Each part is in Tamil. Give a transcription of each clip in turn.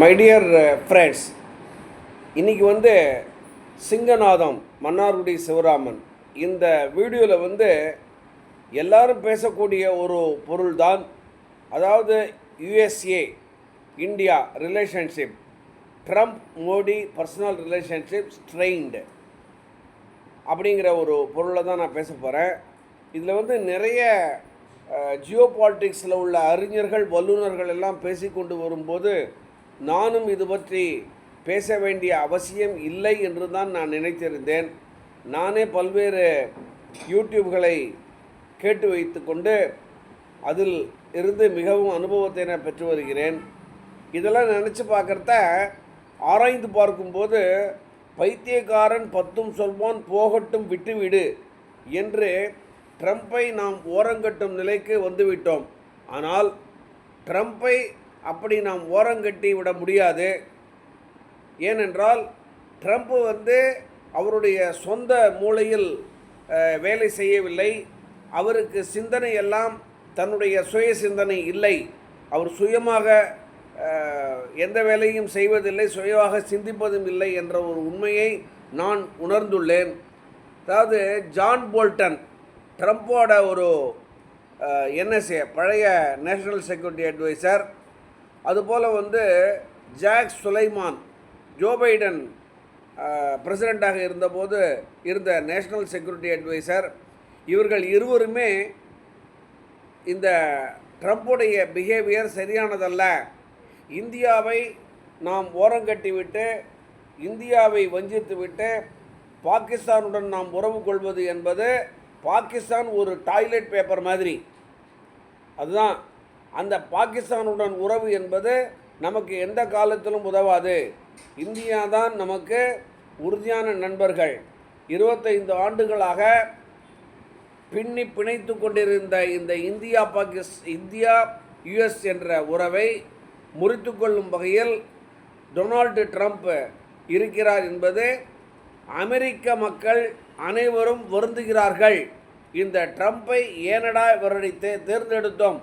மை டியர் ஃப்ரெண்ட்ஸ் இன்றைக்கி வந்து சிங்கநாதம் மன்னார்குடி சிவராமன். இந்த வீடியோவில் வந்து எல்லாரும் பேசக்கூடிய ஒரு பொருள்தான் அதாவது USA India relationship Trump Modi personal relationship strained அப்படிங்கிற ஒரு பொருளை தான் நான் பேச போகிறேன் இதில் வந்து நிறைய ஜியோ பாலிட்டிக்ஸில் உள்ள அறிஞர்கள் வல்லுநர்கள் எல்லாம் பேசிக்கொண்டு வரும்போது நானும் இது பற்றி பேச வேண்டிய அவசியம் இல்லை என்று தான் நான் நினைத்திருந்தேன். நானே பல்வேறு யூடியூப்களை கேட்டு வைத்துக்கொண்டு அதில் இருந்து மிகவும் அனுபவத்தை நான் பெற்று வருகிறேன். இதெல்லாம் நினச்சி பார்க்குறத ஆராய்ந்து பார்க்கும்போது பைத்தியக்காரன் பத்தும் சொல்வான் போகட்டும் விட்டுவிடு என்று ட்ரம்ப்பை நாம் ஓரங்கட்டும் நிலைக்கு வந்துவிட்டோம் ஆனால் ட்ரம்ப்பை அப்படி நாம் ஓரங்கட்டி விட முடியாது. ஏனென்றால் ட்ரம்ப் வந்து அவருடைய சொந்த மூளையில் வேலை செய்யவில்லை. அவருக்கு சிந்தனை எல்லாம் தன்னுடைய சுய சிந்தனை இல்லை. அவர் சுயமாக எந்த வேலையும் செய்வதில்லை சுயமாக சிந்திப்பதும் இல்லை என்ற ஒரு உண்மையை நான் உணர்ந்துள்ளேன். அதாவது ஜான் போல்டன் ட்ரம்ப்போட ஒரு என்எஸ்ஏ பழைய நேஷனல் செக்யூரிட்டி அட்வைசர் அதுபோல் வந்து ஜாக் சுலைமான் ஜோ பைடன் பிரசிடெண்ட்டாக இருந்தபோது இருந்த நேஷனல் செக்யூரிட்டி அட்வைசர் இவர்கள் இருவருமே இந்த ட்ரம்ப்புடைய பிஹேவியர் சரியானதல்ல. இந்தியாவை நாம் ஓரங்கட்டிவிட்டு இந்தியாவை வஞ்சித்துவிட்டு பாகிஸ்தானுடன் நாம் உறவு கொள்வது என்பது பாகிஸ்தான் ஒரு டாய்லெட் பேப்பர் மாதிரி. அதுதான் அந்த பாகிஸ்தானுடன் உறவு என்பது நமக்கு எந்த காலத்திலும் உதவாது. இந்தியா தான் நமக்கு உறுதியான நண்பர்கள். இருபத்தைந்து ஆண்டுகளாக பின்னி பிணைத்து கொண்டிருந்த இந்த இந்தியா பாகிஸ் இந்தியா யுஎஸ் என்ற உறவை முறித்து கொள்ளும் வகையில் டொனால்டு ட்ரம்ப் இருக்கிறார் என்பது அமெரிக்க மக்கள் அனைவரும் வருந்துகிறார்கள். இந்த ட்ரம்ப்பை ஏனடா இவரை தேர்ந்தெடுத்தோம்?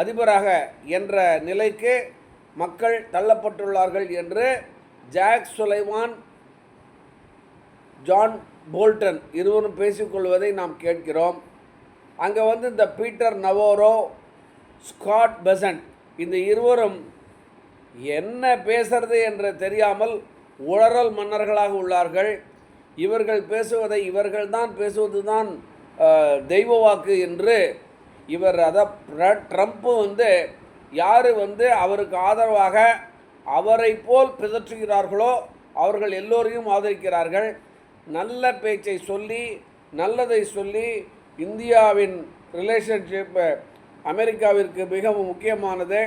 அதிபராக என்ற நிலைக்கு மக்கள் தள்ளப்பட்டுள்ளார்கள் என்று ஜாக் சுலைவான் ஜான் போல்டன் இருவரும் பேசிக்கொள்வதை நாம் கேட்கிறோம். அங்கே வந்து இந்த பீட்டர் நவோரோ ஸ்காட் பெசன்ட் இந்த இருவரும் என்ன பேசுறது என்று தெரியாமல் உளறல் மன்னர்களாக உள்ளார்கள். இவர்கள் பேசுவதை இவர்கள்தான் பேசுவது தான் தெய்வ வாக்கு என்று இவர் அத ட்ரம்ப்பு வந்து யார் வந்து அவருக்கு ஆதரவாக அவரை போல் பிதற்றுகிறார்களோ அவர்கள் எல்லோரையும் ஆதரிக்கிறார்கள். நல்ல பேச்சை சொல்லி நல்லதை சொல்லி இந்தியாவின் ரிலேஷன்ஷிப் அமெரிக்காவிற்கு மிகவும் முக்கியமானது.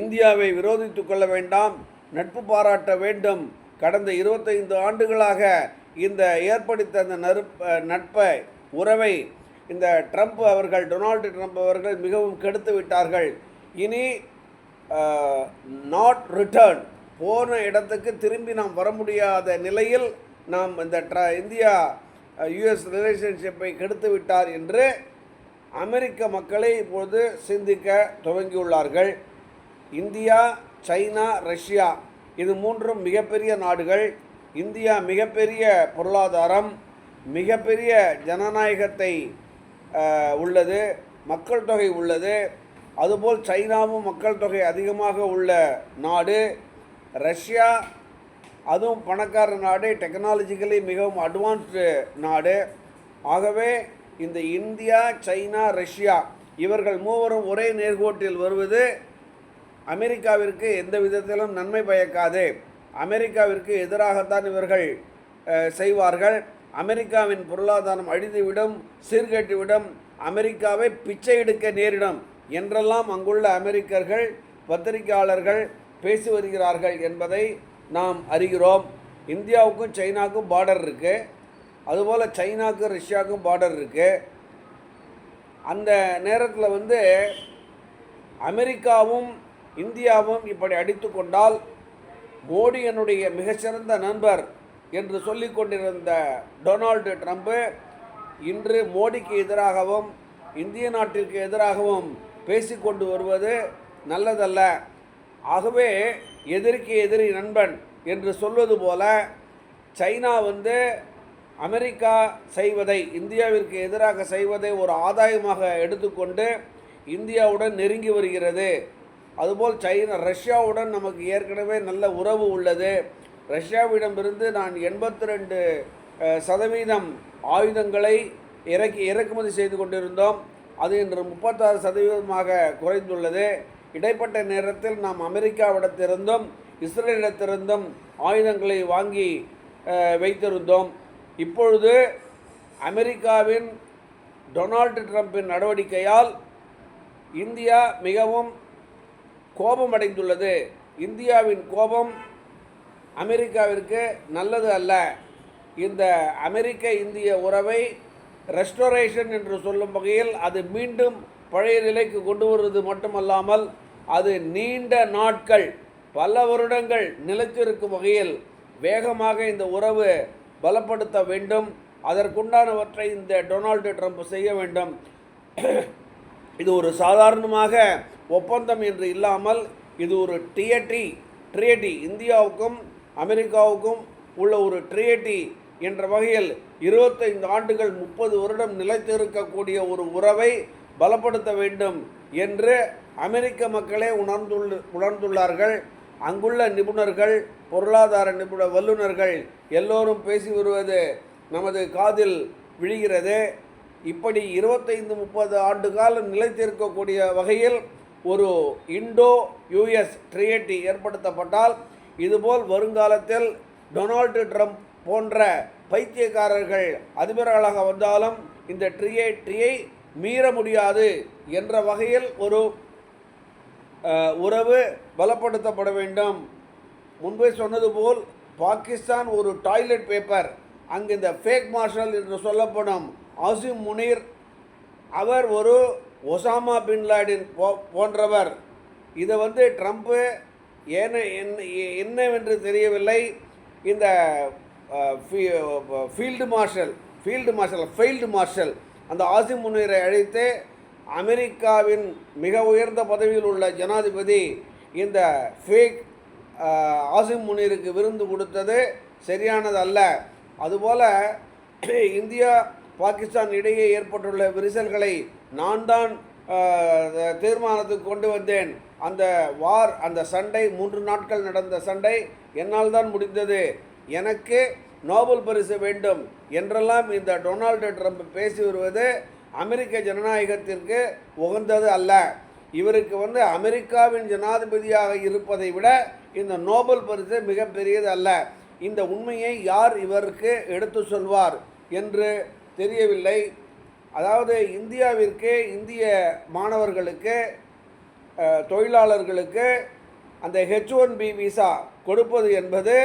இந்தியாவை விரோதித்து கொள்ள வேண்டாம் நட்பு பாராட்ட வேண்டும். கடந்த இருபத்தைந்து ஆண்டுகளாக இந்த ஏற்படுத்த அந்த நறுப்ப நட்பை உறவை இந்த ட்ரம்ப் அவர்கள் டொனால்டு ட்ரம்ப் அவர்கள் மிகவும் கெடுத்து விட்டார்கள். இனி நாட் ரிட்டர்ன் போன இடத்துக்கு திரும்பி நாம் வர முடியாத நிலையில் நாம் இந்த ட்ர இந்தியா யுஎஸ் ரிலேஷன்ஷிப்பை கெடுத்து விட்டார் என்று அமெரிக்க மக்களை இப்பொழுது சிந்திக்க துவங்கியுள்ளார்கள். இந்தியா சைனா ரஷ்யா இது மூன்றும் மிகப்பெரிய நாடுகள். இந்தியா மிகப்பெரிய பொருளாதாரம் மிகப்பெரிய ஜனநாயகத்தை உள்ளது மக்கள் தொகை உள்ளது. அதுபோல் சைனாவும் மக்கள் தொகை அதிகமாக உள்ள நாடு ரஷ்யா அதுவும் பணக்கார நாடு டெக்னாலஜிக்கலி மிகவும் அட்வான்ஸ்டு நாடு. ஆகவே இந்த இந்தியா சைனா ரஷ்யா இவர்கள் மூவரும் ஒரே நேர்கோட்டில் வருவது அமெரிக்காவிற்கு எந்த விதத்திலும் நன்மை பயக்காது. அமெரிக்காவிற்கு எதிராகத்தான் இவர்கள் செய்வார்கள். அமெரிக்காவின் பொருளாதாரம் அழிந்துவிடும் சீர்கட்டிவிடும் அமெரிக்காவை பிச்சை எடுக்க நேரிடும் என்றெல்லாம் அங்குள்ள அமெரிக்கர்கள் பத்திரிகையாளர்கள் பேசி வருகிறார்கள் என்பதை நாம் அறிகிறோம். இந்தியாவுக்கும் சைனாவுக்கும் பார்டர் இருக்குது அதுபோல் சைனாவுக்கும் ரஷ்யாவுக்கும் பார்டர் இருக்குது அந்த நேரத்தில் வந்து அமெரிக்காவும் இந்தியாவும் இப்படி அடித்து கொண்டால் மோடி என்னுடைய மிகச்சிறந்த நண்பர் என்று சொல்லி கொண்டிருந்த டொனால்டு ட்ரம்ப்பு இன்று மோடிக்கு எதிராகவும் இந்திய நாட்டிற்கு எதிராகவும் பேசிக்கொண்டு வருவது நல்லதல்ல. ஆகவே எதிரிக்கு எதிரி நண்பன் என்று சொல்வது போல சைனா வந்து அமெரிக்கா செய்வதை இந்தியாவிற்கு எதிராக செய்வதை ஒரு ஆதாயமாக எடுத்துக்கொண்டு இந்தியாவுடன் நெருங்கி வருகிறது. அதுபோல் சைனா ரஷ்யாவுடன் நமக்கு ஏற்கனவே நல்ல உறவு உள்ளது. ரஷ்யாவிடமிருந்து நான் எண்பத்தி ரெண்டு சதவீதம் ஆயுதங்களை இறக்கி இறக்குமதி செய்து கொண்டிருந்தோம். அது இன்று முப்பத்தாறு சதவீதமாக குறைந்துள்ளது. இடைப்பட்ட நேரத்தில் நாம் அமெரிக்காவிடத்திலிருந்தும் இஸ்ரேலிடத்திலிருந்தும் ஆயுதங்களை வாங்கி வைத்திருந்தோம். இப்பொழுது அமெரிக்காவின் டொனால்டு ட்ரம்பின் நடவடிக்கையால் இந்தியா மிகவும் கோபமடைந்துள்ளது. இந்தியாவின் கோபம் அமெரிக்காவிற்கு நல்லது அல்ல. இந்த அமெரிக்க இந்திய உறவை ரெஸ்டோரேஷன் என்று சொல்லும் வகையில் அது மீண்டும் பழைய நிலைக்கு கொண்டு வருவது மட்டுமல்லாமல் அது நீண்ட நாட்கள் பல வருடங்கள் நிலைத்திருக்கும் வகையில் வேகமாக இந்த உறவு பலப்படுத்த வேண்டும். அதற்குண்டானவற்றை இந்த டொனால்டு ட்ரம்ப் செய்ய வேண்டும். இது ஒரு சாதாரணமாக ஒப்பந்தம் என்று இல்லாமல் இது ஒரு டிஎட்டி ட்ரியேட்டி இந்தியாவுக்கும் அமெரிக்காவுக்கும் உள்ள ஒரு ட்ரியேட்டி என்ற வகையில் இருபத்தைந்து ஆண்டுகள் முப்பது வருடம் நிலைத்திருக்கக்கூடிய ஒரு உறவை பலப்படுத்த வேண்டும் என்று அமெரிக்க மக்களே உணர்ந்துள்ள உணர்ந்துள்ளார்கள். அங்குள்ள நிபுணர்கள் பொருளாதார நிபுண வல்லுநர்கள் எல்லோரும் பேசி வருவது நமது காதில் விழுகிறது. இப்படி இருபத்தைந்து முப்பது ஆண்டு காலம் நிலைத்திருக்கக்கூடிய வகையில் ஒரு இண்டோ யுஎஸ் ட்ரியேட்டி ஏற்படுத்தப்பட்டால் இதுபோல் வருங்காலத்தில் டொனால்டு ட்ரம்ப் போன்ற பைத்தியக்காரர்கள் அதிபர்களாக வந்தாலும் இந்த ட்ரியேட்ரியை மீற முடியாது என்ற வகையில் ஒரு உறவு பலப்படுத்தப்பட வேண்டும். முன்பே சொன்னது போல் பாகிஸ்தான் ஒரு டாய்லெட் பேப்பர் அங்கு இந்த ஃபேக் மார்ஷல் என்று சொல்லப்படும் ஆசிம் முனீர் அவர் ஒரு ஒசாமா பின்லாடின் போ போன்றவர். இதை வந்து ட்ரம்ப்பு ஏன என்ன- என்னவென்று தெரியவில்லை. இந்த field marshal field marshal field marshal அந்த ஆசிம் முன்னீரை அழைத்து அமெரிக்காவின் மிக உயர்ந்த பதவியில் உள்ள ஜனாதிபதி இந்த ஃபேக் ஆசிம் முனீருக்கு விருந்து கொடுத்தது சரியானது அல்ல. அதுபோல் இந்தியா பாகிஸ்தான் இடையே ஏற்பட்டுள்ள விரிசல்களை நான் தான் தீர்மானத்துக்கு கொண்டு வந்தேன். அந்த வார் அந்த சண்டை மூன்று நாட்கள் நடந்த சண்டை என்னால் தான் முடிந்தது. எனக்கு நோபல் பரிசு வேண்டும் என்றெல்லாம் இந்த டொனால்டு ட்ரம்ப் பேசி வருவது அமெரிக்க ஜனநாயகத்திற்கு உகந்தது அல்ல. இவருக்கு வந்து அமெரிக்காவின் ஜனாதிபதியாக இருப்பதை விட இந்த நோபல் பரிசு மிகப்பெரியது அல்ல. இந்த உண்மையை யார் இவருக்கு எடுத்து சொல்வார் என்று தெரியவில்லை. அதாவது இந்தியாவிற்கு இந்திய மாணவர்களுக்கு தொழிலாளர்களுக்கு அந்த ஹெச் ஒன் பி விசா கொடுப்பது என்பது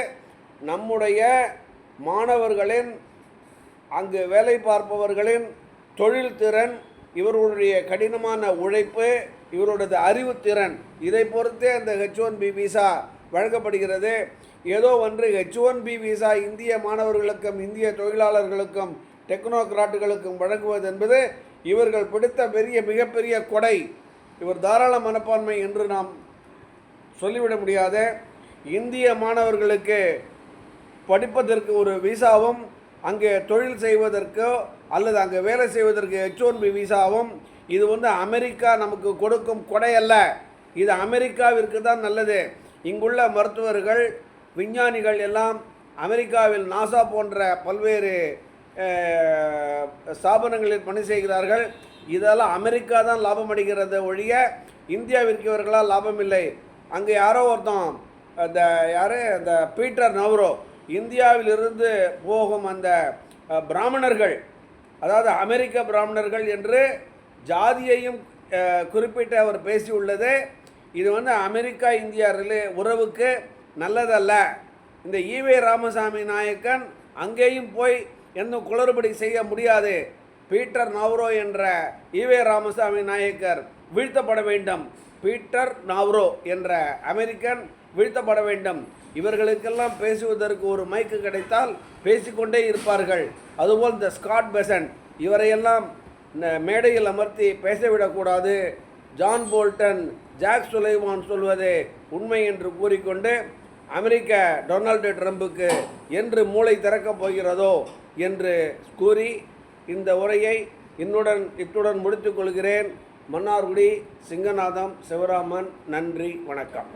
நம்முடைய மாணவர்களின் அங்கு வேலை பார்ப்பவர்களின் தொழில் திறன் இவர்களுடைய கடினமான உழைப்பு இவருடைய அறிவுத்திறன் இதை பொறுத்தே அந்த ஹெச் ஒன் பி விசா வழங்கப்படுகிறது. ஏதோ ஒன்று ஹெச் ஒன் பி விசா இந்திய மாணவர்களுக்கும் இந்திய தொழிலாளர்களுக்கும் டெக்னோக்ராட்டுகளுக்கும் வழங்குவது என்பது இவர்கள் பிடித்த பெரிய மிகப்பெரிய கொடை. இவர் தாராள மனப்பான்மை என்று நாம் சொல்லிவிட முடியாது. இந்திய மாணவர்களுக்கு படிப்பதற்கு ஒரு விசாவும் அங்கே தொழில் செய்வதற்கோ அல்லது அங்கே வேலை செய்வதற்கு ஹெச் ஒன் பி விசாவும் இது வந்து அமெரிக்கா நமக்கு கொடுக்கும் கொடை அல்ல. இது அமெரிக்காவிற்கு தான் நல்லது. இங்குள்ள மருத்துவர்கள் விஞ்ஞானிகள் எல்லாம் அமெரிக்காவில் நாசா போன்ற பல்வேறு ஸ்தாபனங்களில் பணி செய்கிறார்கள். இதெல்லாம் அமெரிக்கா தான் லாபம் அடைகிறது ஒழிய இந்தியாவிற்கு இவர்களால் லாபம் இல்லை. அங்கே யாரோ ஒருத்தன் அந்த யார்? அந்த பீட்டர் நவரோ. இந்தியாவிலிருந்து போகும் அந்த பிராமணர்கள் அதாவது அமெரிக்க பிராமணர்கள் என்று ஜாதியையும் குறிப்பிட்டு அவர் பேசியுள்ளது. இது வந்து அமெரிக்கா இந்தியா ரிலே உறவுக்கு நல்லதல்ல. இந்த ஈவே ராமசாமி நாயக்கன் அங்கேயும் போய் என்னும் குளறுபடி செய்ய முடியாது. பீட்டர் நாவ்ரோ என்ற ஈவே ராமசாமி நாயக்கர் வீழ்த்தப்பட வேண்டும். பீட்டர் நாவ்ரோ என்ற அமெரிக்கன் வீழ்த்தப்பட வேண்டும். இவர்களுக்கெல்லாம் பேசுவதற்கு ஒரு மைக்கு கிடைத்தால் பேசிக்கொண்டே இருப்பார்கள். அதுபோல் இந்த ஸ்காட் பெசன்ட் இவரையெல்லாம் மேடையில் அமர்த்தி பேசவிடக்கூடாது ஜான் போல்டன் ஜாக் சுலைவான் சொல்வது உண்மை என்று கூறிக்கொண்டு அமெரிக்க டொனால்டு ட்ரம்புக்கு என்று மூளை திறக்கப் போகிறதோ என்று கூறி இந்த உரையை இன்னுடன் இத்துடன் முடித்துக் கொள்கிறேன். மன்னார்குடி சிங்கநாதம் சிவராமன் நன்றி வணக்கம்.